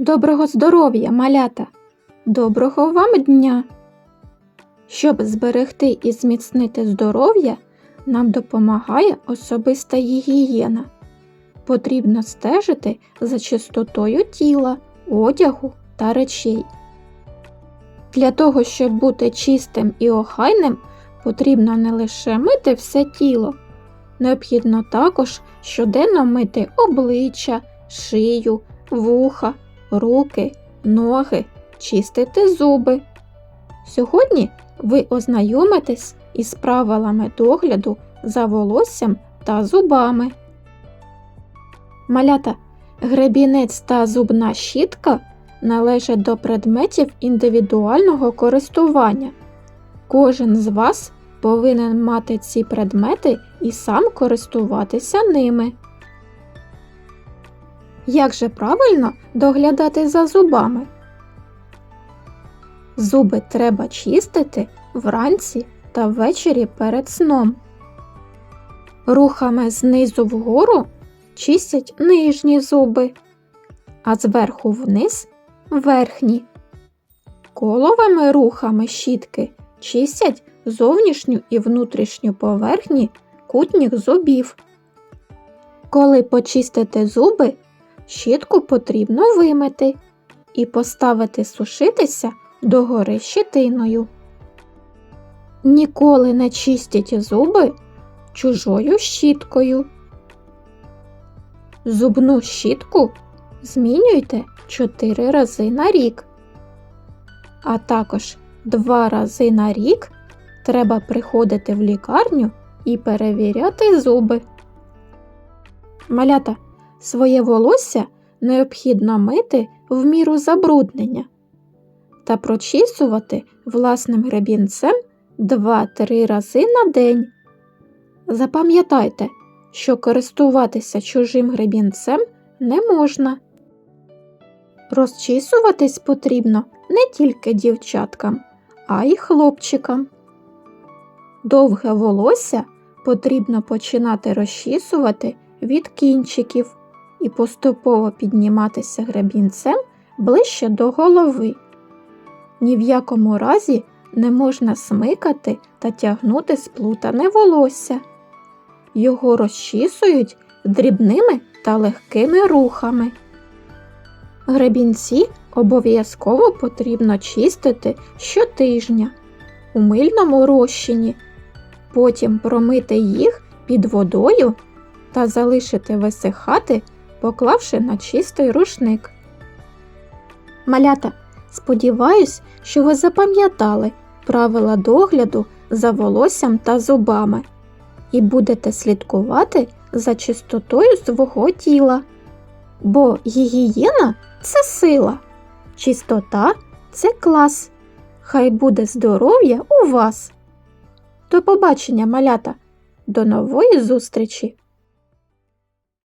Доброго здоров'я, малята! Доброго вам дня! Щоб зберегти і зміцнити здоров'я, нам допомагає особиста гігієна. Потрібно стежити за чистотою тіла, одягу та речей. Для того, щоб бути чистим і охайним, потрібно не лише мити все тіло, необхідно також щоденно мити обличчя, шию, вуха, руки, ноги, чистити зуби. Сьогодні ви ознайомитесь із правилами догляду за волоссям та зубами. Малята, гребінець та зубна щітка належать до предметів індивідуального користування. Кожен з вас повинен мати ці предмети і сам користуватися ними. Як же правильно доглядати за зубами? Зуби треба чистити вранці та ввечері перед сном. Рухами знизу вгору чистять нижні зуби, а зверху вниз верхні. Коловими рухами щітки чистять зовнішню і внутрішню поверхні кутніх зубів. Коли почистите зуби, щітку потрібно вимити і поставити сушитися догори щитиною. Ніколи не чистіть зуби чужою щіткою. Зубну щітку змінюйте 4 рази на рік. А також 2 рази на рік треба приходити в лікарню і перевіряти зуби. Малята, своє волосся необхідно мити в міру забруднення та прочісувати власним гребінцем 2-3 рази на день. Запам'ятайте, що користуватися чужим гребінцем не можна. Розчісуватись потрібно не тільки дівчаткам, а й хлопчикам. Довге волосся потрібно починати розчісувати від кінчиків і поступово підніматися гребінцем ближче до голови. Ні в якому разі не можна смикати та тягнути сплутане волосся. Його розчісують дрібними та легкими рухами. Гребінці обов'язково потрібно чистити щотижня у мильному розчині, потім промити їх під водою та залишити висихати, поклавши на чистий рушник. Малята, сподіваюсь, що ви запам'ятали правила догляду за волоссям та зубами і будете слідкувати за чистотою свого тіла. Бо гігієна це сила, чистота це клас. Хай буде здоров'я у вас. До побачення, малята, до нової зустрічі!